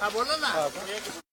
Abandonar. Ah, tá.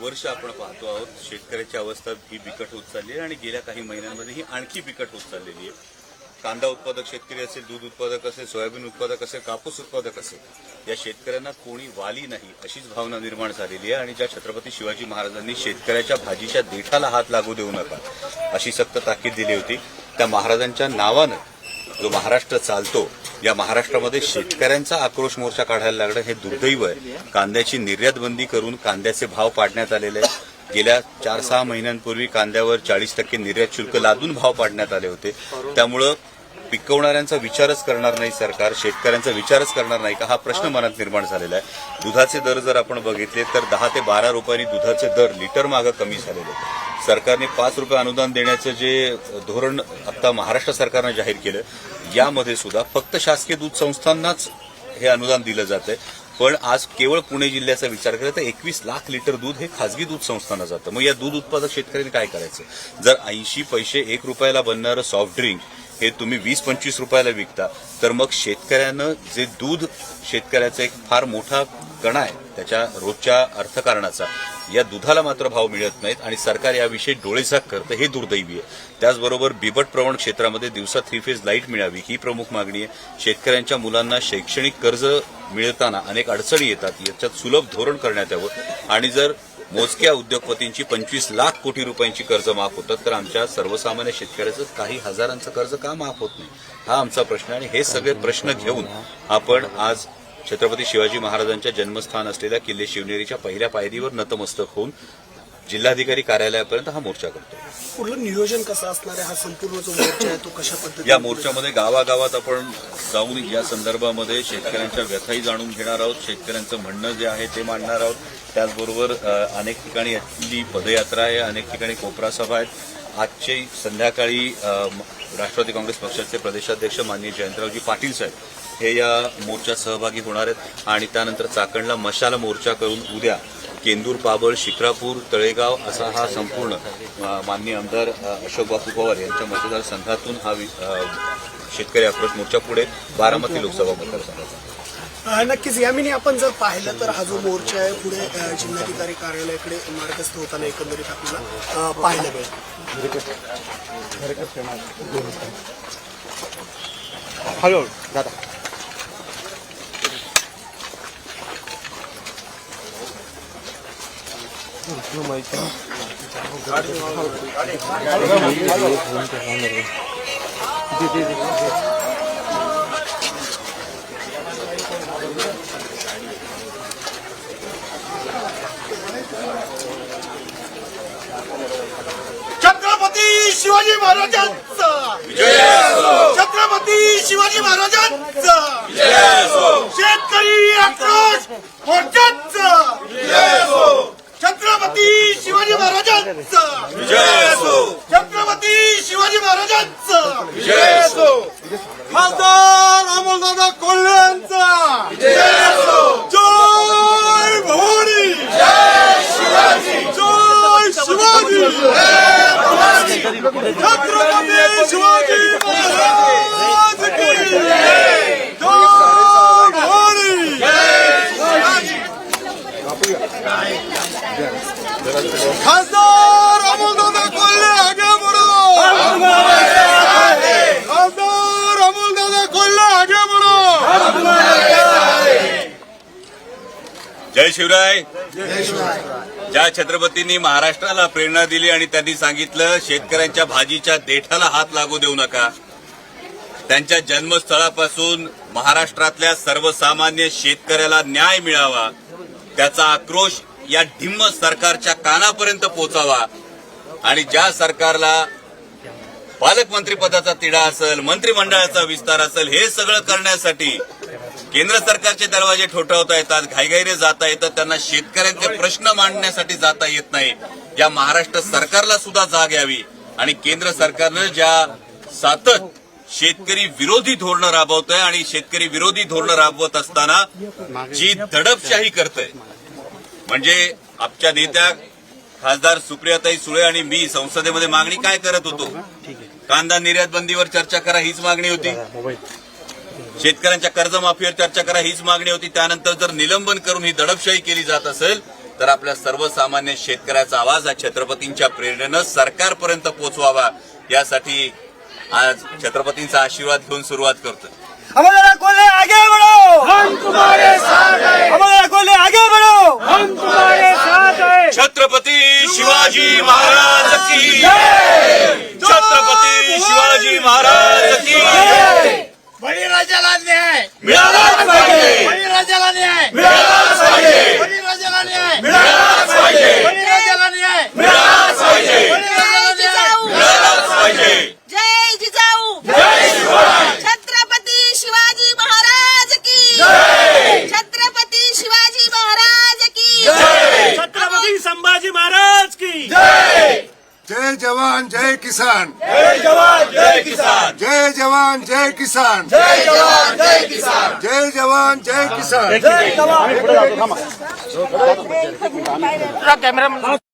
वर्ष आपण पाहतो आहोत शेतकऱ्याची अवस्था ही बिकट होत चालली आहे आणि गेल्या काही महिन्यांमध्ये ही आणखी बिकट होत चाललेली आहे. कांदा उत्पादक शेतकरी असेल दूध उत्पादक असेल सोयाबीन उत्पादक असेल कापूस उत्पादक असेल या शेतकऱ्यांना कोणी वाली नाही अशीच भावना निर्माण झालेली आहे आणि ज्या छत्रपती शिवाजी महाराजांनी शेतकऱ्याच्या भाजीच्या देठाला हात लागू देऊ नका अशी सक्त ताकीद दिली होती. त्या महाराजांच्या नावानं जो महाराष्ट्र चालतो या महाराष्ट्रामध्ये शेतकऱ्यांचा आक्रोश मोर्चा काढायला लागणं हे दुर्दैव आहे. कांद्याची निर्यात बंदी करून कांद्याचे भाव पाडण्यात आलेले आहेत. गेल्या चार सहा महिन्यांपूर्वी कांद्यावर चाळीस टक्के निर्यात शुल्क लादून भाव पाडण्यात आले होते. त्यामुळं पिकवणाऱ्यांचा विचारच करणार नाही सरकार शेतकऱ्यांचा विचारच करणार नाही का? हा प्रश्न मनात निर्माण झालेला आहे. दुधाचे दर जर आपण बघितले तर दहा ते बारा रुपयांनी दुधाचे दर लिटर मागं कमी झालेले सरकारने पाच रुपये अनुदान देण्याचं जे धोरण आता महाराष्ट्र सरकारनं जाहीर केलं यामध्ये सुद्धा फक्त शासकीय दूध संस्थांनाच हे अनुदान दिलं जातंय पण आज केवळ पुणे जिल्ह्याचा विचार केला तर एकवीस लाख लिटर दूध हे खासगी दूध संस्थांना जातं. मग या दूध उत्पादक शेतकऱ्यांनी काय करायचं? जर ऐंशी पैसे एक रुपयाला बनणारं सॉफ्ट ड्रिंक हे तुम्ही वीस पंचवीस रुपयाला विकता. तर मग शेतकऱ्यानं जे दूध शेतकऱ्याचा एक फार मोठा कणा आहे त्याच्या रोजच्या अर्थकारणाचा या दुधाला मात्र भाव मिळत नाहीत आणि सरकार याविषयी डोळेझाक करतं हे दुर्दैवी आहे. त्याचबरोबर बिबट प्रवण क्षेत्रामध्ये दिवसा थ्री फेज लाइट मिळावी ही प्रमुख मागणी आहे. शेतकऱ्यांच्या मुलांना शैक्षणिक कर्ज मिळताना अनेक अडचणी येतात याच्यात सुलभ धोरण करण्यात यावं. आणि जर मोजक्या उद्योगपतींची पंचवीस लाख कोटी रुपयांची कर्ज माफ होतात तर आमच्या सर्वसामान्य शेतकऱ्याचं काही हजारांचं कर्ज का माफ होत नाही? हा आमचा प्रश्न आणि हे सगळे प्रश्न घेऊन आपण आज छत्रपती शिवाजी महाराजांच्या जन्मस्थान असलेल्या किल्ले शिवनेरीच्या पहिल्या पायरीवर नतमस्तक होऊन जिल्हाधिकारी कार्यालयापर्यंत हा मोर्चा करतो पुढलं नियोजन कसं असणार आहे? हा संपूर्ण जो मोर्चा आहे तो कशा पद्धतीने या मोर्चामध्ये गावागावात आपण जाऊन या संदर्भामध्ये शेतकऱ्यांच्या व्यथाही जाणून घेणार आहोत. शेतकऱ्यांचं म्हणणं जे आहे ते मांडणार आहोत. त्याचबरोबर अनेक ठिकाणी यातली पदयात्रा आहे अनेक ठिकाणी कोपरा सभा आहेत. आजची संध्याकाळी राष्ट्रवादी काँग्रेस पक्षाचे प्रदेशाध्यक्ष माननीय जयंतरावजी पाटील साहेब हे या मोर्चात सहभागी होणार आहेत. आणि त्यानंतर चाकणला मशाल मोर्चा करून उद्या केंदूर पाबळ शिक्रापूर तळेगाव असा हा संपूर्ण अ, माननीय आमदार अशोक बापू पवार यांच्या मतदारसंघातून हा शेतकरी आक्रोश मोर्चा पुढे बारामती लोकसभा मतदारसंघाचा नक्कीच. यामिनी आपण जर पाहिलं तर हा जो मोर्चा आहे पुढे जिल्हाधिकारी कार्यालयाकडे मार्गस्थ होताना एकंदरीत आपल्याला पाहायला मिळेल. हॅलो दादा. छत्रपती शिवाजी महाराजांचा. छत्रपती शिवाजी महाराजांचा. शेतकरी आक्रोश मोर्चांचा. छत्रपती शिवाजी महाराजांचा. छत्रपती शिवाजी महाराजांचा. खासदार अमोलदादा कोल्ह्यांचा जय भवानी. जय शिवाजी. छत्रपती शिवाजी महाराज जय भवानी. खासदार अमोलदादा कोल्हे आगे खासदार कोल्हे आगे जय शिवराय। ज्या छत्रपतींनी महाराष्ट्राला प्रेरणा दिली आणि त्यांनी सांगितलं शेतकऱ्यांच्या भाजीच्या देठाला हात लागू देऊ नका. त्यांच्या जन्मस्थळापासून महाराष्ट्रातल्या सर्वसामान्य शेतकऱ्याला न्याय मिळावा. त्याचा आक्रोश या ढिम्म सरकारच्या कानापर्यंत पोहोचावा. आणि ज्या सरकारला पालकमंत्रीपदाचा तिढा असेल मंत्रिमंडळाचा विस्तार असेल हे सगळं करण्यासाठी केंद्र सरकारचे दरवाजे ठोठावता येतात घाईघाईने जाता येतात त्यांना शेतकऱ्यांचे प्रश्न मांडण्यासाठी जाता येत नाही. या महाराष्ट्र सरकारला सुद्धा जाग यावी. आणि केंद्र सरकारनं ज्या सातत शेतकरी विरोधी धोरणं राबवत आहे आणि शेतकरी विरोधी धोरणं राबवत असताना जी दडपशाही करतंय म्हणजे आमच्या नेत्या खासदार सुप्रियाताई सुळे आणि मी संसदेमध्ये मागणी काय करत होतो? कांदा निर्यात बंदीवर चर्चा करा हीच मागणी होती. शेतकऱ्यांच्या कर्जमाफीवर चर्चा करा हीच मागणी होती. त्यानंतर जर निलंबन करून ही दडपशाही केली जात असेल तर आपल्या सर्वसामान्य शेतकऱ्याचा आवाज हा छत्रपतींच्या प्रेरणेनं सरकारपर्यंत पोहोचवावा यासाठी आज छत्रपतींचा आशीर्वाद घेऊन सुरुवात करतो हमारा कोले आगे बढ़ो। हम तुम्हारे साथ हैं हमारा कोले आगे बढ़ो। हम तुम्हारे साथ हैं छत्रपती शिवाजी महाराज की छत्रपती शिवाजी महाराज की बळीराजाला न्याय मिळालाच पाहिजे बळीराजाला न्याय मिळालाच पाहिजे बळीराजाला न्याय मिळालाच पाहिजे बळीराजाला न्याय मिळालाच पाहिजे बळीराजाला न्याय मिळालाच पाहिजे जय जिजाऊ छत्रपती शिवाजी महाराज की छत्रपती शिवाजी महाराज की छत्रपति संभाजी महाराज की जय जवान जय किसान जय जवान जय किसान जय जवान जय किसान। जय जवान जय किसान। जय जवान।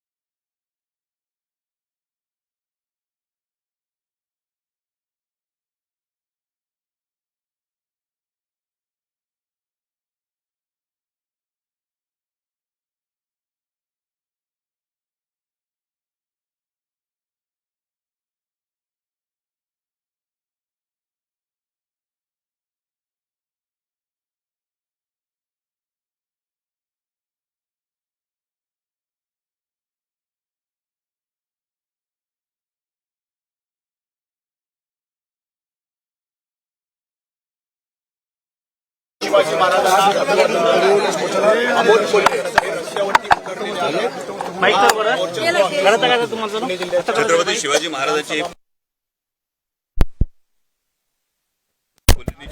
छत्रपती शिवाजी महाराजांची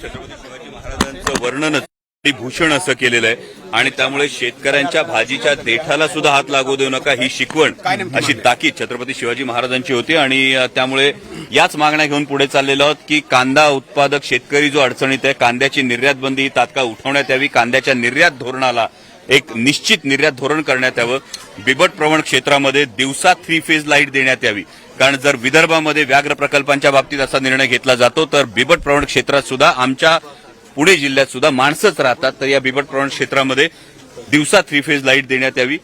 छत्रपती शिवाजी महाराजांचं वर्णनच भूषण असं केलेलं आहे. आणि त्यामुळे शेतकऱ्यांच्या भाजीच्या देठाला सुद्धा हात लागू देऊ नका ही शिकवण अशी ताकीद छत्रपती शिवाजी महाराजांची होती. आणि त्यामुळे याच मागण्या घेऊन पुढे चाललेलो आहोत की कांदा उत्पादक शेतकरी जो अडचणीत आहे कांद्याची निर्यात बंदी ही तात्काळ उठवण्यात यावी. कांद्याच्या निर्यात धोरणाला एक निश्चित निर्यात धोरण करण्यात यावं. बिबट प्रवण क्षेत्रामध्ये दिवसा थ्री फेज लाइट देण्यात यावी. कारण जर विदर्भामध्ये व्याघ्र प्रकल्पांच्या बाबतीत असा निर्णय घेतला जातो तर बिबट प्रवण क्षेत्रात सुद्धा आमच्या पुणे जिल्ह्यात सुद्धा माणसंच राहतात. तर या बिबट प्रवण क्षेत्रामध्ये दिवसा थ्री फेज लाइट देण्यात यावी.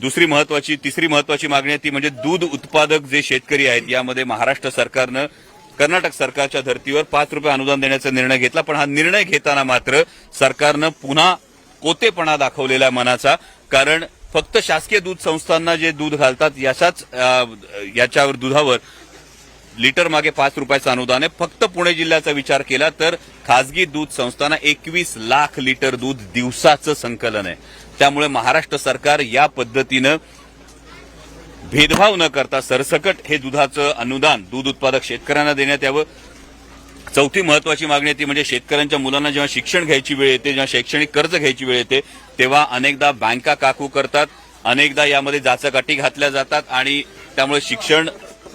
दुसरी महत्वाची तिसरी महत्वाची मागणी आहे ती म्हणजे दूध उत्पादक जे शेतकरी आहेत यामध्ये महाराष्ट्र सरकारनं कर्नाटक सरकारच्या धर्तीवर पाच रुपये अनुदान देण्याचा निर्णय घेतला. पण हा निर्णय घेताना मात्र सरकारनं पुन्हा कोतेपणा दाखवलेला मनाचा. कारण फक्त शासकीय दूध संस्थांना जे दूध घालतात याचाच याच्यावर दुधावर लिटर मागे पाच रुपयाचं अनुदान आहे. फक्त पुणे जिल्ह्याचा विचार केला तर खासगी दूध संस्थांना एकवीस लाख लिटर दूध दिवसाचं संकलन आहे. त्यामुळे महाराष्ट्र सरकार या पद्धतीनं भेदभाव न करता सरसकट हे दुधाचं अनुदान दूध उत्पादक शेतकऱ्यांना देण्यात यावं. चौथी महत्वाची मागणी आहे ती म्हणजे शेतकऱ्यांच्या मुलांना जेव्हा शिक्षण घ्यायची वेळ येते जेव्हा शैक्षणिक कर्ज घ्यायची वेळ येते तेव्हा अनेकदा बँका काकू करतात अनेकदा यामध्ये जाचकाठी घातल्या जातात आणि त्यामुळे शिक्षण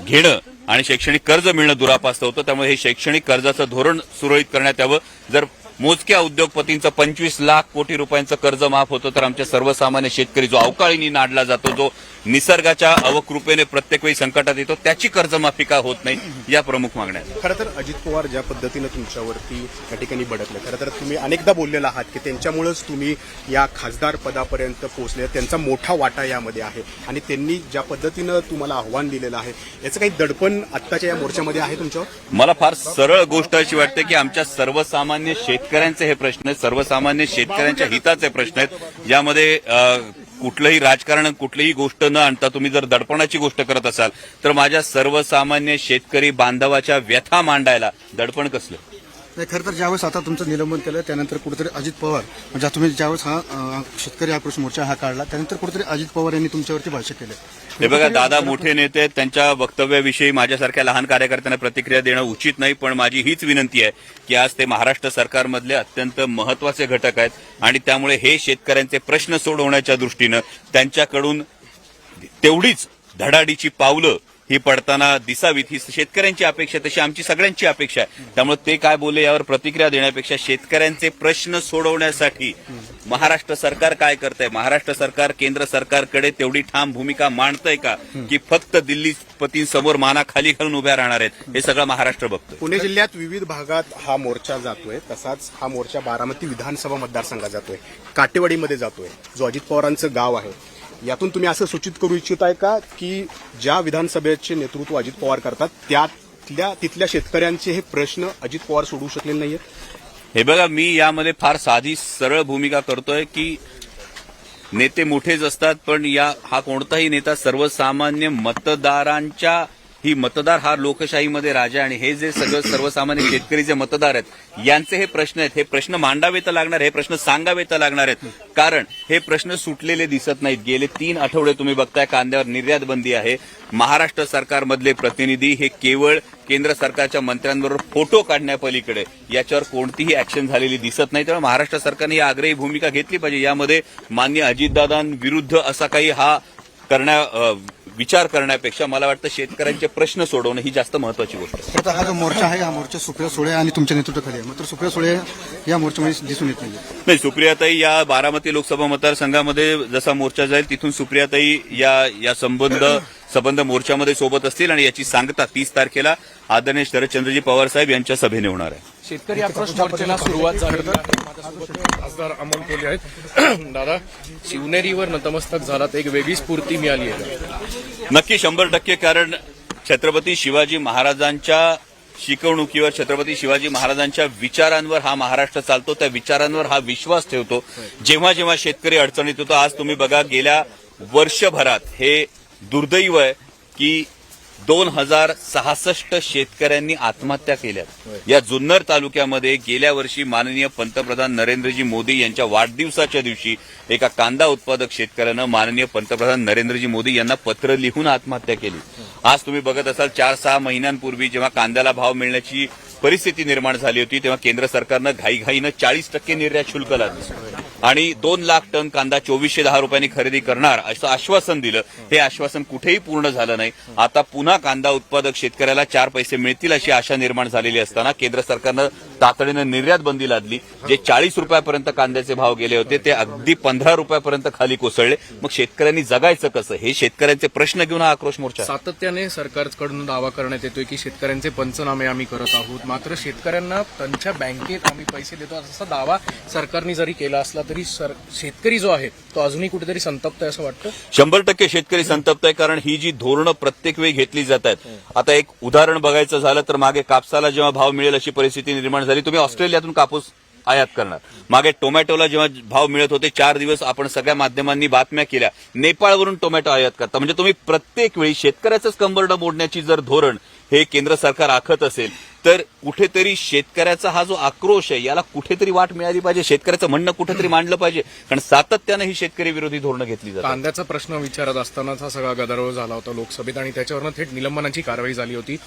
घेणं आणि शैक्षणिक कर्ज मिळणं दुरापास्त होतं. त्यामुळे हे शैक्षणिक कर्जाचं धोरण सुरळीत करण्यात यावं. जर मोजक्या उद्योगपतींचं पंचवीस लाख कोटी रुपयांचं कर्ज माफ होतं तर आमच्या सर्वसामान्य शेतकरी जो अवकाळीने नाडला जातो जो निसर्गाच्या अवकृपेने प्रत्येक वेळी संकटात येतो त्याची कर्जमाफी का होत नाही या प्रमुख मागण्या. खरं तर अजित पवार ज्या पद्धतीनं तुमच्यावरती या ठिकाणी भडकले खरं तर तुम्ही अनेकदा बोललेला आहात की त्यांच्यामुळेच तुम्ही या खासदार पदापर्यंत पोहोचले त्यांचा मोठा वाटा यामध्ये आहे आणि त्यांनी ज्या पद्धतीनं तुम्हाला आव्हान दिलेलं आहे याचं काही दडपण आत्ताच्या या मोर्चामध्ये आहे तुमच्यावर मला फार सरळ गोष्ट अशी वाटते की आमच्या सर्वसामान्य शेतकरी शेतकऱ्यांचे हे प्रश्न आहेत सर्वसामान्य शेतकऱ्यांच्या हिताचे प्रश्न आहेत. यामध्ये कुठलंही राजकारण कुठलीही गोष्ट न आणता तुम्ही जर दडपणाची गोष्ट करत असाल तर माझ्या सर्वसामान्य शेतकरी बांधवाच्या व्यथा मांडायला दडपण कसलं? नाही खरं तर ज्यावेळेस आता तुमचं निलंबन केलं त्यानंतर कुठेतरी अजित पवार म्हणजे तुम्ही ज्यावेळेस हा अं, शेतकरी आक्रोश मोर्चा हा काढला त्यानंतर कुठेतरी अजित पवार यांनी तुमच्यावरती भाष्य केलं. हे बघा दादा मोठे नेते आहेत त्यांच्या वक्तव्याविषयी माझ्यासारख्या लहान कार्यकर्त्यांना प्रतिक्रिया देणं उचित नाही पण माझी हीच विनंती आहे की आज ते महाराष्ट्र सरकारमधले अत्यंत महत्त्वाचे घटक आहेत आणि त्यामुळे हे शेतकऱ्यांचे प्रश्न सोडवण्याच्या दृष्टीनं त्यांच्याकडून तेवढीच धडाडीची पावलं ही पडताना दिसावीत ही शेतकऱ्यांची अपेक्षा तशी आमची सगळ्यांची अपेक्षा आहे. त्यामुळे ते काय बोलले यावर प्रतिक्रिया देण्यापेक्षा शेतकऱ्यांचे प्रश्न सोडवण्यासाठी महाराष्ट्र सरकार काय करतंय? महाराष्ट्र सरकार केंद्र सरकारकडे तेवढी ठाम भूमिका मांडतंय का? की फक्त दिल्ली पतींसमोर माना खाली घालून उभ्या राहणार आहेत? हे सगळं महाराष्ट्र बघतोय. पुणे जिल्ह्यात विविध भागात हा मोर्चा जातोय. तसाच हा मोर्चा बारामती विधानसभा मतदारसंघात जातोय. काटेवाडीमध्ये जातोय. जो अजित पवारांचं गाव आहे. यातून तुम्ही असं सूचित करू इच्छित आहे का की ज्या विधानसभेचे नेतृत्व अजित पवार करतात त्यातल्या तिथल्या शेतकऱ्यांचे हे प्रश्न अजित पवार सोडवू शकले नाहीये हे बघा मी यामध्ये फार साधी सरळ भूमिका करतोय की नेते मोठेच असतात पण या हा कोणताही नेता सर्वसामान्य मतदारांच्या ही मतदार हा लोकशाहीमध्ये राजा आणि हे जे सगळं सर्वसामान्य शेतकरी जे मतदार आहेत यांचे हे प्रश्न आहेत हे प्रश्न मांडावे तर लागणार हे प्रश्न सांगावे तर लागणार आहेत. कारण हे प्रश्न सुटलेले दिसत नाहीत. गेले तीन आठवडे तुम्ही बघताय कांद्यावर निर्यात बंदी आहे. महाराष्ट्र सरकारमधले प्रतिनिधी हे केवळ केंद्र सरकारच्या मंत्र्यांबरोबर फोटो काढण्यापलीकडे. याच्यावर कोणतीही ऍक्शन झालेली दिसत नाही. त्यामुळे महाराष्ट्र सरकारने ही आग्रही भूमिका घेतली पाहिजे. यामध्ये मान्य अजितदादांविरुद्ध असा काही हा करण्या विचार करण्यापेक्षा मला वाटतं शेतकऱ्यांचे प्रश्न सोडवणं ही जास्त महत्वाची गोष्ट तर हा जो मोर्चा आहे हा मोर्चा सुप्रिया सुळे आणि तुमच्या नेतृत्वाखाली आहे. मात्र सुप्रिया सुळे या मोर्चामध्ये दिसून येत नाही नाही सुप्रियाताई या बारामती लोकसभा मतदारसंघामध्ये जसा मोर्चा जाईल तिथून सुप्रियाताई या या संबंध संबंध मोर्चामध्ये सोबत असतील आणि याची सांगता तीस तारखेला आदरणीय शरदचंद्रजी पवार साहेब यांच्या सभेने होणार आहे. शेतकरी आक्रोश मोर्चाला सुरुवात झाली खासदार अमोल कोल्हे आहेत. दादा शिवनेरीवर नतमस्तक झालात एक वेगळी स्फूर्ती मिळाली आहे नक्की शंभर टक्के कारण छत्रपती शिवाजी महाराजांच्या शिकवणुकीवर छत्रपती शिवाजी महाराजांच्या विचारांवर हा महाराष्ट्र चालतो त्या विचारांवर हा विश्वास ठेवतो. जेव्हा जेव्हा शेतकरी अडचणीत होतो आज तुम्ही बघा गेल्या वर्षभरात हे दुर्दैव आहे की दोन हजार सहासष्ट शेतकऱ्यांनी आत्महत्या केल्यात. या जुन्नर तालुक्यामध्ये गेल्या वर्षी माननीय पंतप्रधान नरेंद्रजी मोदी यांच्या वाढदिवसाच्या दिवशी एका कांदा उत्पादक शेतकऱ्यानं माननीय पंतप्रधान नरेंद्रजी मोदी यांना पत्र लिहून आत्महत्या केली. आज तुम्ही बघत असाल चार सहा महिन्यांपूर्वी जेव्हा कांद्याला भाव मिळण्याची परिस्थिती निर्माण झाली होती तेव्हा केंद्र सरकारनं घाईघाईनं चाळीस टक्के निर्यात शुल्क लादलं. आणि दोन लाख टन कांदा चोवीसशे दहा रुपयांनी खरेदी करणार असं आश्वासन दिलं. हे आश्वासन कुठेही पूर्ण झालं नाही. आता पुन्हा कांदा उत्पादक शेतकऱ्याला चार पैसे मिळतील अशी आशा निर्माण झालेली असताना केंद्र सरकारनं तातडीनं निर्यात बंदी लादली. जे चाळीस रुपयापर्यंत कांद्याचे भाव गेले होते ते अगदी पंधरा रुपयापर्यंत खाली कोसळले. मग शेतकऱ्यांनी जगायचं कसं? हे शेतकऱ्यांचे प्रश्न घेऊन हा आक्रोश मोर्चा. सातत्याने सरकारकडून दावा करण्यात येतोय की शेतकऱ्यांचे पंचनामे आम्ही करत आहोत. मात्र शेतकऱ्यांना त्यांच्या बँकेत आम्ही पैसे देतो असा दावा सरकारने जरी केला असला तरी शेतकरी जो आहे तो अजूनही कुठेतरी संतप्त आहे असं वाटतं? शंभर टक्के शेतकरी संतप्त आहे कारण ही जी धोरणं प्रत्येक वेळी घेतली जात आहेत. आता एक उदाहरण बघायचं झालं तर मागे कापसाला जेव्हा भाव मिळेल अशी परिस्थिती निर्माण झाली तुम्ही ऑस्ट्रेलियातून कापूस आयात करणार. मागे टोमॅटोला जेव्हा भाव मिळत होते चार दिवस आपण सगळ्या माध्यमांनी बातम्या केल्या. नेपाळवरून टोमॅटो आयात करता. म्हणजे तुम्ही प्रत्येक वेळी शेतकऱ्याचंच कंबरडं मोडण्याची जर धोरण हे केंद्र सरकार आखत असेल तर कुठेतरी शेतकऱ्याचा हा जो आक्रोश आहे याला कुठेतरी वाट मिळाली पाहिजे. शेतकऱ्याचं म्हणणं कुठेतरी मांडलं पाहिजे. कारण सातत्यानं ही शेतकरी विरोधी धोरणं घेतली जातात. कांद्याचा प्रश्न विचारत असतानाच हा सगळा गदारोळ झाला होता लोकसभेत आणि त्याच्यावरनं थेट निलंबनाची कारवाई झाली होती.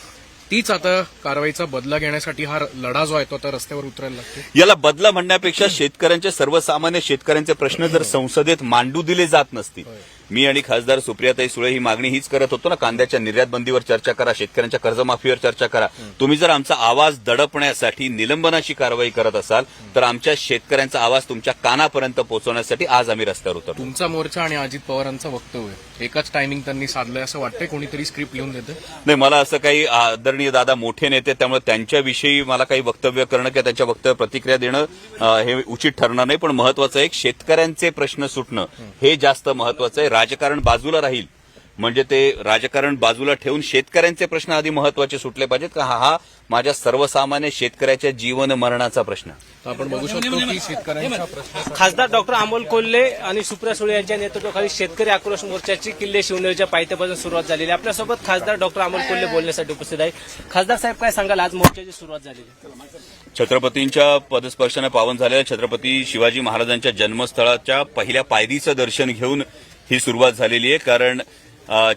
तीच आता कारवाईचा बदला घेण्यासाठी हा लढा जो आहे तो आता रस्त्यावर उतरायला लागतो. याला बदला म्हणण्यापेक्षा शेतकऱ्यांचे सर्वसामान्य शेतकऱ्यांचे प्रश्न जर संसदेत मांडू दिले जात नसतील मी आणि खासदार सुप्रियाताई सुळे ही मागणी हीच करत होतो ना कांद्याच्या निर्यात बंदीवर चर्चा करा शेतकऱ्यांच्या कर्जमाफीवर चर्चा करा. तुम्ही जर आमचा आवाज दडपण्यासाठी निलंबनाची कारवाई करत असाल तर आमच्या शेतकऱ्यांचा आवाज तुमच्या कानापर्यंत पोहोचवण्यासाठी आज आम्ही रस्त्यावर उतरतो तुमचा मोर्चा आणि अजित पवारांचं वक्तव्य एकाच टायमिंग त्यांनी साधलंय असं वाटतंय कोणीतरी स्क्रिप्ट लिहून देतं नाही मला असं काही आदरणीय दादा मोठे नेते त्यामुळे त्यांच्याविषयी मला काही वक्तव्य करणं किंवा त्यांच्या वक्तव्य प्रतिक्रिया देणं हे उचित ठरणार नाही पण महत्वाचं आहे शेतकऱ्यांचे प्रश्न सुटणं हे जास्त महत्वाचं आहे. राजकारण बाजूला राहील म्हणजे ते राजकारण बाजूला ठेवून शेतकऱ्यांचे प्रश्न आधी महत्त्वाचे सुटले पाहिजेत का? हा हा माझ्या सर्वसामान्य शेतकऱ्याच्या जीवन मरणाचा प्रश्न. तर आपण बघू शकतो की शेतकऱ्यांच्या प्रश्न खासदार डॉक्टर अमोल कोल्हे आणि सुप्रिया सुळे यांच्या नेतृत्वाखाली शेतकरी आक्रोश मोर्चाची किल्ले शिवनेरीच्या पायथ्यापासून सुरुवात झालेली आहे. आपल्यासोबत खासदार डॉक्टर अमोल कोल्हे बोलण्यासाठी उपस्थित आहे. खासदार साहेब काय सांगाल? आज मोर्चाची सुरुवात झालेली छत्रपतींच्या पदस्पर्शाने पावन झालेल्या छत्रपती शिवाजी महाराजांच्या जन्मस्थळाच्या पहिल्या पायरीचं दर्शन घेऊन ही सुरुवात झालेली आहे कारण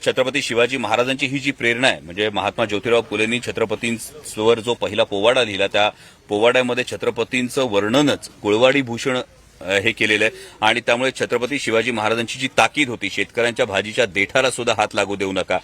छत्रपती शिवाजी महाराजांची ही जी प्रेरणा आहे म्हणजे महात्मा ज्योतिराव फुलेंनी छत्रपतींवर जो पहिला पोवाडा लिहिला त्या पोवाड्यामध्ये छत्रपतींचं वर्णनच कुळवाडी भूषण हे केलेलं आहे. आणि त्यामुळे छत्रपती शिवाजी महाराजांची जी ताकीद होती शेतकऱ्यांच्या भाजीच्या देठाला सुद्धा हात लागू देऊ नका.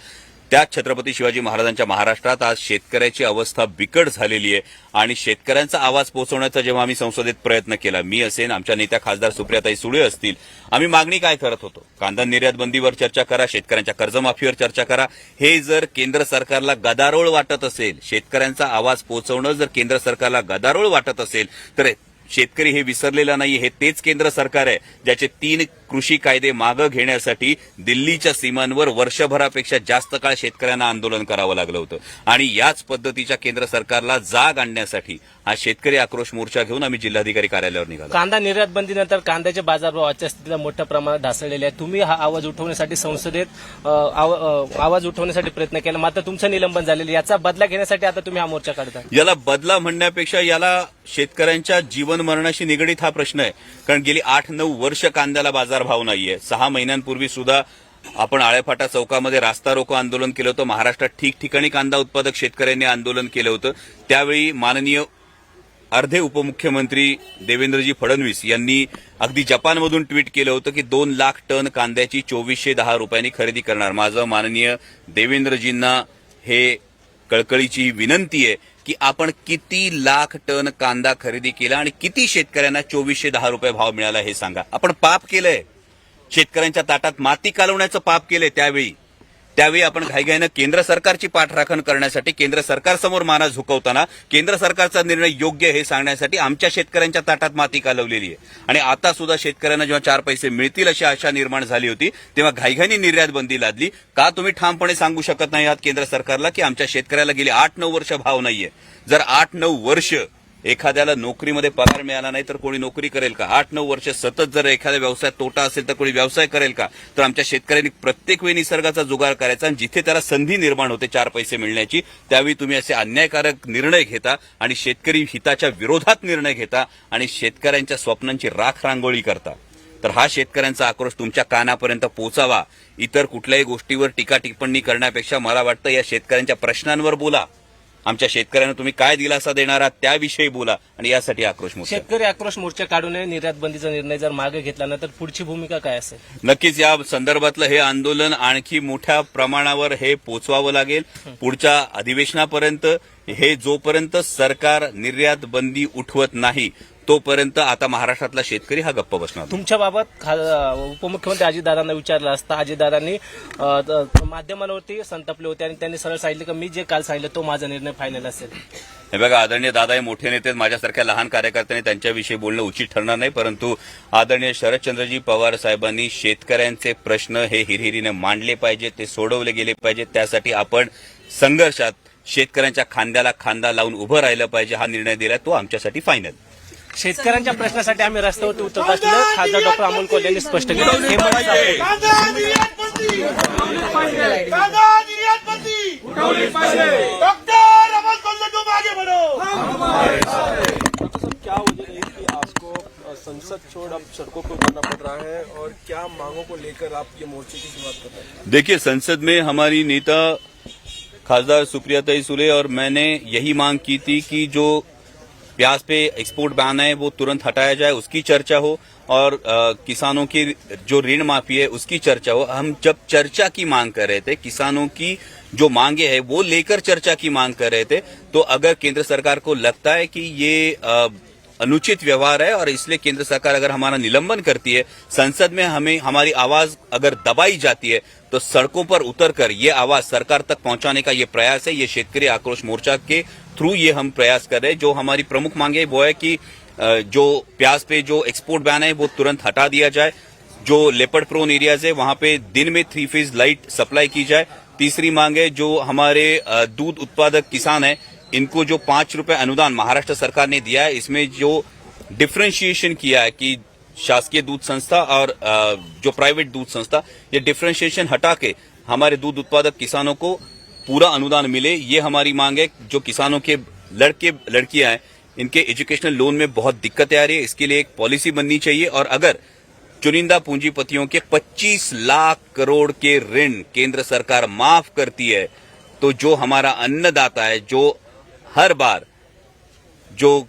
त्याच छत्रपती शिवाजी महाराजांच्या महाराष्ट्रात आज शेतकऱ्याची अवस्था बिकट झालेली आहे आणि शेतकऱ्यांचा आवाज पोहोचवण्याचा जेव्हा आम्ही संसदेत प्रयत्न केला मी असेन आमच्या नेत्या खासदार सुप्रियाताई सुळे असतील आम्ही मागणी काय करत होतो? कांदा निर्यात बंदीवर चर्चा करा शेतकऱ्यांच्या कर्जमाफीवर चर्चा करा. हे जर केंद्र सरकारला गदारोळ वाटत असेल शेतकऱ्यांचा आवाज पोहोचवणं जर केंद्र सरकारला गदारोळ वाटत असेल तर शेतकरी हे विसरलेला नाही हे तेच केंद्र सरकार आहे ज्याचे तीन कृषी कायदे मागं घेण्यासाठी दिल्लीच्या सीमांवर वर्षभरापेक्षा जास्त काळ शेतकऱ्यांना आंदोलन करावं लागलं होतं. आणि याच पद्धतीच्या केंद्र सरकारला जाग आणण्यासाठी हा शेतकरी आक्रोश मोर्चा घेऊन आम्ही जिल्हाधिकारी कार्यालयावर निघालो. कांदा निर्यात बंदीनंतर कांद्याचे बाजारभाव आजच्या स्थितीला मोठ्या प्रमाणात ढासळलेले आहे तुम्ही हा आवाज उठवण्यासाठी संसदेत आवाज उठवण्यासाठी प्रयत्न केला. मात्र तुमचं निलंबन झालेलं. याचा बदला घेण्यासाठी आता तुम्ही हा मोर्चा काढता याला बदला म्हणण्यापेक्षा याला शेतकऱ्यांच्या जीवन मरणाशी निगडीत हा प्रश्न आहे. कारण गेली आठ नऊ वर्ष कांद्याला बाजारभाव नाहीये. सहा महिन्यांपूर्वी सुद्धा आपण आळेफाटा चौकामध्ये रास्ता रोको आंदोलन केलं होतं. महाराष्ट्रात ठिकठिकाणी कांदा उत्पादक शेतकऱ्यांनी आंदोलन केलं होतं. त्यावेळी माननीय अर्धे उपमुख्यमंत्री देवेंद्रजी फडणवीस यांनी अगदी जपानमधून ट्विट केलं होतं की दोन लाख टन कांद्याची चोवीसशे दहा रुपयांनी खरेदी करणार. माझं माननीय देवेंद्रजींना हे कळकळीची विनंती आहे की आपण किती लाख टन कांदा खरेदी केला आणि किती शेतकऱ्यांना चोवीसशे दहा रुपये भाव मिळाला हे सांगा. आपण पाप केलंय. शेतकऱ्यांच्या ताटात माती कालवण्याचं पाप केले त्यावेळी. त्यावेळी आपण घाईघाईनं केंद्र सरकारची पाठराखण करण्यासाठी केंद्र सरकारसमोर माना झुकवताना केंद्र सरकारचा निर्णय योग्य हे सांगण्यासाठी आमच्या शेतकऱ्यांच्या ताटात माती कालवलेली आहे. आणि आता सुद्धा शेतकऱ्यांना जेव्हा चार पैसे मिळतील अशी आशा निर्माण झाली होती तेव्हा घाईघाईनी निर्यात बंदी लादली. का तुम्ही ठामपणे सांगू शकत नाही आहात केंद्र सरकारला की आमच्या शेतकऱ्याला गेली आठ नऊ वर्ष भाव नाहीये. जर आठ नऊ वर्ष एखाद्याला नोकरीमध्ये पगार मिळाला नाही तर कोणी नोकरी करेल का? आठ नऊ वर्ष सतत जर एखाद्या व्यवसायात तोटा असेल तर कोणी व्यवसाय करेल का? तर आमच्या शेतकऱ्यांनी प्रत्येक वेळी निसर्गाचा जुगार करायचा आणि जिथे त्याला संधी निर्माण होते चार पैसे मिळण्याची त्यावेळी तुम्ही असे अन्यायकारक निर्णय घेता आणि शेतकरी हिताच्या विरोधात निर्णय घेता आणि शेतकऱ्यांच्या स्वप्नांची राख रांगोळी करता. तर हा शेतकऱ्यांचा आक्रोश तुमच्या कानापर्यंत पोहोचावा इतर कुठल्याही गोष्टीवर टीका टिप्पणी करण्यापेक्षा मला वाटतं या शेतकऱ्यांच्या प्रश्नांवर बोला. आमच्या शेतकऱ्यांना तुम्ही काय दिलासा देणार आहात त्याविषयी बोला आणि यासाठी आक्रोश मोर्चा. शेतकरी आक्रोश मोर्चा काढू नये निर्यात बंदीचा निर्णय जर मागे घेतला ना तर पुढची भूमिका काय असेल? नक्कीच या संदर्भातलं हे आंदोलन आणखी मोठ्या प्रमाणावर हे पोचवावं लागेल. पुढच्या अधिवेशनापर्यंत हे जोपर्यंत सरकार निर्यात बंदी उठवत नाही तोपर्यंत आता महाराष्ट्रातला शेतकरी हा गप्प बसणार नाही. तुमच्या बाबत खा- उपमुख्यमंत्री अजितदादांना विचारलं असता अजितदादांनी अ, त- माध्यमांवरती संतपले होते आणि त्यांनी सरळ सांगितलं की मी जे काल सांगितलं तो माझा निर्णय फायनल असेल हे बघा आदरणीय दादा हे मोठे नेते आहेत. माझ्यासारख्या लहान कार्यकर्त्यांनी त्यांच्याविषयी बोलणं उचित ठरणार नाही परंतु आदरणीय शरदचंद्रजी पवार साहेबांनी शेतकऱ्यांचे प्रश्न हे हिरहिरीने मांडले पाहिजेत ते सोडवले गेले पाहिजेत त्यासाठी आपण संघर्षात शेतकऱ्यांच्या खांद्याला खांदा लावून उभं राहिलं पाहिजे हा निर्णय दिला तो आमच्यासाठी फायनल शेतकऱ्यांच्या प्रश्नासाठी आम्ही रस्त्यावरती उतरत असल्याचं खासदार डॉक्टर अमोल कोल्हे यांनी स्पष्ट केलं. हे क्या वजह रही कि आपको संसद छोड़ अब सड़कों पर उतरना पड़ रहा है और क्या मांगों को लेकर आप ये मोर्चे की शुरुआत कर रहे हैं? देखिए संसद में हमारी नेता खासदार सुप्रिया सुप्रियाताई सुले और मैंने यही मांग की थी कि जो प्याज पे एक्सपोर्ट बैन है वो तुरंत हटाया जाए उसकी चर्चा हो और अ, किसानों की जो ऋण माफ़ी है उसकी चर्चा हो। हम जब चर्चा की मांग कर रहे थे किसानों की जो मांगे है वो लेकर चर्चा की मांग कर रहे थे तो अगर केंद्र सरकार को लगता है कि ये अ, अनुचित व्यवहार है और इसलिए केंद्र सरकार अगर हमारा निलंबन करती है संसद में हमें हमारी आवाज़ अगर दबाई जाती है तो सड़कों पर उतरकर ये आवाज़ सरकार तक पहुँचाने का ये प्रयास है ये क्षेत्रीय आक्रोश मोर्चा के थ्रू ये हम प्रयास कर रहे हैं। जो हमारी प्रमुख मांगे वो है कि जो प्याज पे जो एक्सपोर्ट बैन है, वो तुरंत हटा दिया जाए। जो लेपर्ड प्रोन एरियाज़ है, वहाँ पे दिन में थ्री फ़ेज़ लाइट सप्लाई की जाए। तीसरी मांग है, जो हमारे दूध उत्पादक किसान है, इनको जो पाँच रुपए अनुदान महाराष्ट्र सरकार ने दिया है, इसमें जो डिफ्रेंशिएशन किया है कि शासकीय दूध संस्था और जो प्राइवेट दूध संस्था, ये डिफ्रेंशिएशन हटा के हमारे दूध उत्पादक किसानों को पूरा अनुदान मिले, ये हमारी मांग है जो किसानों के लड़के, लड़कियाँ हैं, इनके एजुकेशनल लोन में बहुत दिक्कतें आ रही है, इसके लिए एक पॉलिसी बननी चाहिए और अगर चुनिंदा पूंजीपतियों के 25 लाख करोड़ के ऋण केंद्र सरकार माफ़ करती है तो जो हमारा अन्नदाता है, जो हर बार जो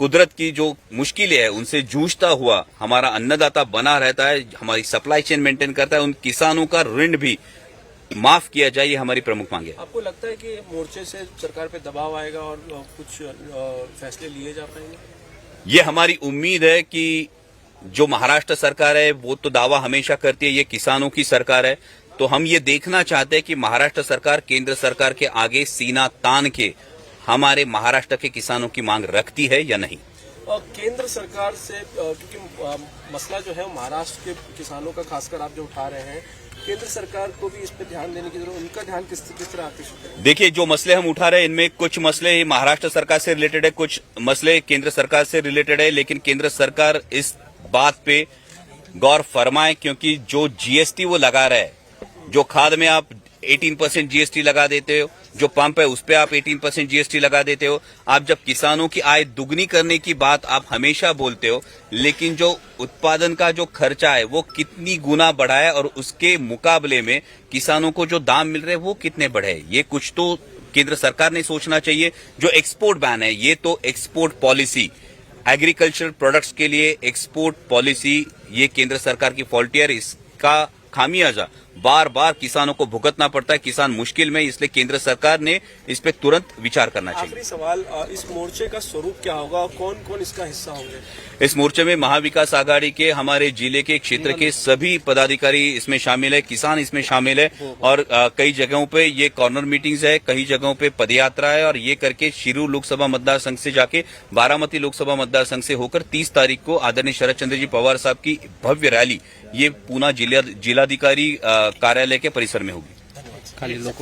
कुदरत की जो मुश्किलें है, उनसे जूझता हुआ हमारा अन्नदाता बना रहता है, हमारी सप्लाई चेन मेंटेन करता है, उन किसानों का ऋण भी माफ़ किया जाए ये हमारी प्रमुख मांग है। आपको लगता है कि मोर्चे से सरकार पे दबाव आएगा और कुछ फैसले लिए जा पाएँगे? ये हमारी उम्मीद है कि जो महाराष्ट्र सरकार है वो तो दावा हमेशा करती है ये किसानों की सरकार है। तो हम ये देखना चाहते हैं कि महाराष्ट्र सरकार केंद्र सरकार के आगे सीना तान के हमारे महाराष्ट्र के किसानों की मांग रखती है या नहीं? केंद्र सरकार से क्योंकि मसला जो है महाराष्ट्र के किसानों का खासकर आप जो उठा रहे हैं केंद्र सरकार को भी इस पर ध्यान देने की ज़रूरत, उनका ध्यान किस किस तरह आकर्षित करें देखिए, जो मसले हम उठा रहे हैं, इनमें कुछ मसले महाराष्ट्र सरकार से रिलेटेड है, कुछ मसले केंद्र सरकार से रिलेटेड है, लेकिन केंद्र सरकार इस बात पे गौर फरमाए, क्योंकि जो जीएसटी वो लगा रहा है, जो खाद में आप 18 परसेंट जीएसटी लगा देते हो जो पंप है, उस पर आप 18 परसेंट जीएसटी लगा देते हो। आप जब किसानों की आय दुगनी करने की बात आप हमेशा बोलते हो, लेकिन जो उत्पादन का जो खर्चा है, वो कितनी गुना बढ़ा है और उसके मुकाबले में किसानों को जो दाम मिल रहे हैं, वो कितने बढ़े ये कुछ तो केंद्र सरकार ने सोचना चाहिए। जो एक्सपोर्ट बैन है, ये तो एक्सपोर्ट पॉलिसी एग्रीकल्चर प्रोडक्ट्स के लिए एक्सपोर्ट पॉलिसी ये केंद्र सरकार की फॉल्टी है। इसका खामियाजा बार बार किसानों को भुगतना पड़ता है किसान मुश्किल में इसलिए केंद्र सरकार ने इस पे तुरंत विचार करना चाहिए। आखिरी सवाल इस मोर्चे का स्वरूप क्या होगा और कौन कौन इसका हिस्सा होंगे? इस मोर्चे में महाविकास आघाड़ी के हमारे ज़िले के क्षेत्र के सभी पदाधिकारी इसमें शामिल है किसान इसमें शामिल है और कई जगहों पे ये कॉर्नर मीटिंग्स है कई जगहों पे पदयात्रा है और ये करके शिरू लोकसभा मतदार संघ से जाके बारामती लोकसभा मतदार संघ से होकर 30 तारीख को आदरणीय शरद चंद्र जी पवार साहब की भव्य रैली ये पूना जिला जिलाधिकारी कार्यालय के परिसर में होगी। कडे लक्ष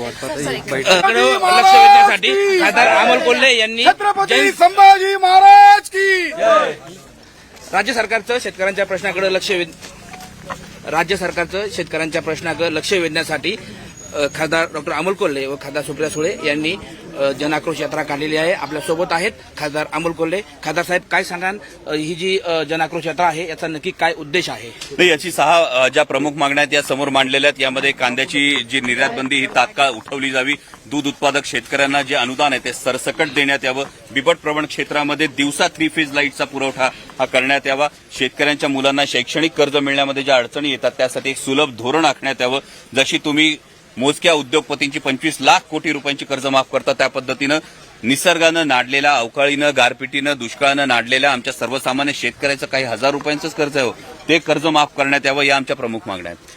वेधण्यासाठी खासदार अमोल कोल्हे यांनी छत्रपती संभाजी महाराज की! राज्य सरकारचं शेतकऱ्यांच्या प्रश्नाकडे लक्ष वेध राज्य सरकारचं शेतकऱ्यांच्या प्रश्नाकडे लक्ष वेधण्यासाठी खासदार डॉक्टर अमोल कोल्हे व खासदार सुप्रिया सुळे यांनी जनाक्रोश यात्रा काढलेली आहे. आपल्यासोबत आहेत खासदार अमोल कोल्हे. खासदार साहेब काय सांगाल? ही जी जनाक्रोश यात्रा आहे याचा नक्की काय उद्देश आहे? याची सहा ज्या प्रमुख मागण्या आहेत या समोर मांडलेल्या आहेत. यामध्ये कांद्याची जी निर्यात बंदी ही तात्काळ उठवली जावी. दूध उत्पादक शेतकऱ्यांना जे अनुदान आहे ते सरसकट देण्यात यावं. बिबट प्रवण क्षेत्रामध्ये दिवसा थ्री फेज लाईटचा पुरवठा हा करण्यात यावा. शेतकऱ्यांच्या मुलांना शैक्षणिक कर्ज मिळण्यामध्ये ज्या अडचणी येतात त्यासाठी एक सुलभ धोरण आखण्यात यावं. जशी तुम्ही मोजक्या उद्योगपतींची पंचवीस लाख कोटी रुपयांची कर्ज माफ करतात. त्या पद्धतीनं निसर्गानं नाडलेला अवकाळीनं गारपिटीनं दुष्काळानं नाडलेल्या आमच्या सर्वसामान्य शेतकऱ्याचं काही हजार रुपयांचंच कर्ज आहे हो. ते कर्ज माफ करण्यात यावं या आमच्या प्रमुख मागण्या आहेत.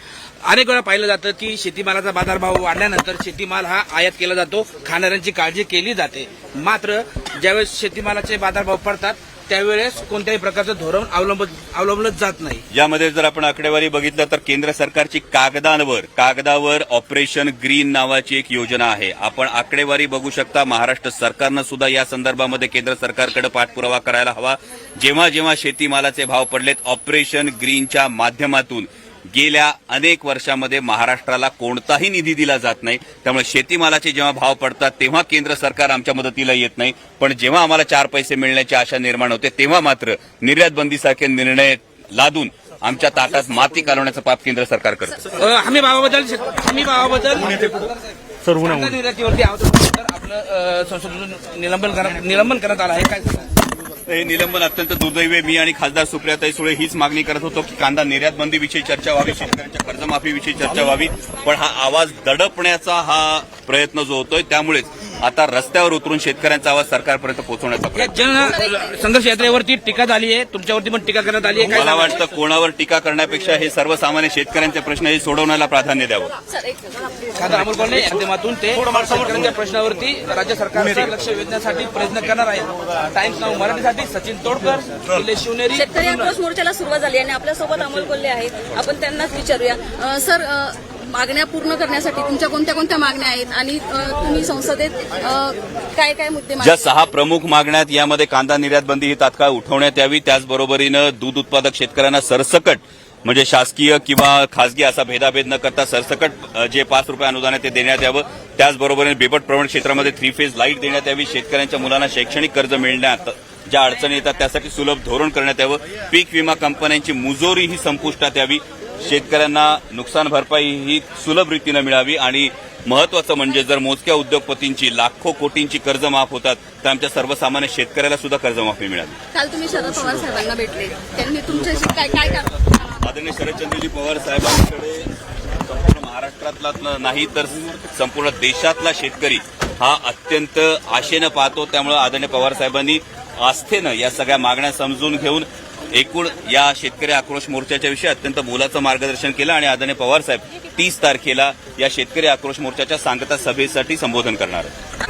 अनेक वेळा पाहिलं जातं की शेतीमालाचा बाजारभाव वाढल्यानंतर शेतीमाल हा आयात केला जातो. खाणाऱ्यांची काळजी केली जाते. मात्र ज्यावेळेस शेतीमालाचे बाजारभाव पडतात त्यावेळेस कोणत्याही प्रकारचं धोरण अवलंब अवलंबलं जात नाही. यामध्ये जर आपण आकडेवारी बघितलं तर केंद्र सरकारची कागदांवर कागदावर ऑपरेशन ग्रीन नावाची एक योजना आहे. आपण आकडेवारी बघू शकता महाराष्ट्र सरकारनं सुद्धा या संदर्भामध्ये केंद्र सरकारकडे पाठपुरावा करायला हवा. जेव्हा जेव्हा शेतीमालाचे भाव पडलेत ऑपरेशन ग्रीनच्या माध्यमातून गेल्या अनेक वर्षामध्ये महाराष्ट्राला कोणताही निधी दिला जात नाही. त्यामुळे शेतीमालाचे जेव्हा भाव पडतात तेव्हा केंद्र सरकार आमच्या मदतीला येत नाही. पण जेव्हा आम्हाला चार पैसे मिळण्याची आशा निर्माण होते तेव्हा मात्र निर्यात बंदीसारखे निर्णय लादून आमच्या ताटात माती कालवण्याचं पाप केंद्र सरकार करतं. हमी भावाबद्दल हमी भावाबद्दल निर्यातीवरती आपलं संसदेतून निलंबन करण्यात निलंबन करण्यात आलं आहे. काय? हे निलंबन अत्यंत दुर्दैवी मी आणि खासदार सुप्रियाताई सुळे हीच मागणी करत होतो की कांदा निर्यात बंदीविषयी चर्चा व्हावी शेतकऱ्यांच्या कर्जमाफीविषयी चर्चा व्हावी. पण हा आवाज दडपण्याचा हा प्रयत्न जो होतोय त्यामुळेच आता रस्त्यावर उतरून शेतकऱ्यांचा आवाज सरकारपर्यंत पोहोचवण्याचा जन संघर्ष यात्रेवरती टीका झाली आहे. तुमच्यावरती पण टीका करण्यात आली आहे. मला? वाटतं कोणावर टीका करण्यापेक्षा हे सर्वसामान्य शेतकऱ्यांचे प्रश्न हे सोडवण्याला प्राधान्य द्यावं. खासदार अमोल कोल्हे या माध्यमातून ते शेतकऱ्यांच्या प्रश्नावरती राज्य सरकारचं लक्ष वेधण्यासाठी प्रयत्न करणार आहे टाइम्स नाव मराठीसाठी सचिन तोडकर निलेश शिवनेरी शेतकरी आक्रोश मोर्चाला सुरुवात झाली आणि आपल्यासोबत अमोल कोल्हे आहेत. आपण त्यांनाच विचारूया. सर मागण्या पूर्ण करण्यासाठी तुमच्या कोणत्या कोणत्या मागण्या आहेत? आणि तुम्ही संसदेत काय काय मुद्दे ज्या? सहा प्रमुख मागण्यात यामध्ये कांदा निर्यात बंदी ही तात्काळ उठवण्यात यावी. त्याचबरोबरीनं दूध उत्पादक शेतकऱ्यांना सरसकट म्हणजे शासकीय किंवा खासगी असा भेदाभेद न करता सरसकट जे पाच रुपये अनुदान आहे ते देण्यात यावं. त्याचबरोबरीने बिबट प्रवण क्षेत्रामध्ये थ्री फेज लाइट देण्यात यावी. शेतकऱ्यांच्या मुलांना शैक्षणिक कर्ज मिळण्यात ज्या अडचणी येतात त्यासाठी सुलभ धोरण करण्यात यावं. पीक विमा कंपन्यांची मुजोरी ही संपुष्टात यावी. शेतकऱ्यांना नुकसान भरपाई ही सुलभ रीतीनं मिळावी आणि महत्वाचं म्हणजे जर मोजक्या उद्योगपतींची लाखो कोटींची कर्ज माफ होतात तर आमच्या सर्वसामान्य शेतकऱ्याला सुद्धा कर्जमाफी मिळावी. काल तुम्ही शरद पवार साहेबांना भेटले. त्यांनी तुमच्याशी काय काय काय आदरणीय शरदचंद्रजी पवार साहेबांकडे संपूर्ण महाराष्ट्रातला नाही तर संपूर्ण देशातला शेतकरी हा अत्यंत आशेनं पाहतो. त्यामुळे आदरणीय पवार साहेबांनी आस्थेनं या सगळ्या मागण्या समजून घेऊन एकूण या शेतकरी आक्रोश मोर्चाच्या विषयी अत्यंत मोलाचं मार्गदर्शन केलं आणि आदरणीय पवार साहेब तीस तारखेला या शेतकरी आक्रोश मोर्चाच्या सांगता सभेसाठी संबोधन करणार आहेत.